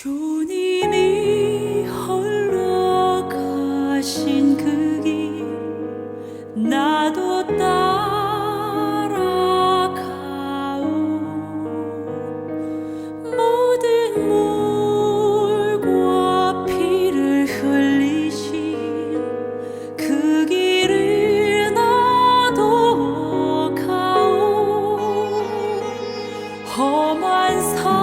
주님이 홀로 가신 그 길 나도 따라가오 모든 물과 피를 흘리신 그 길을 나도 가오 험한 사.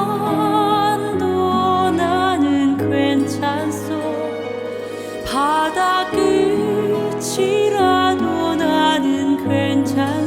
time.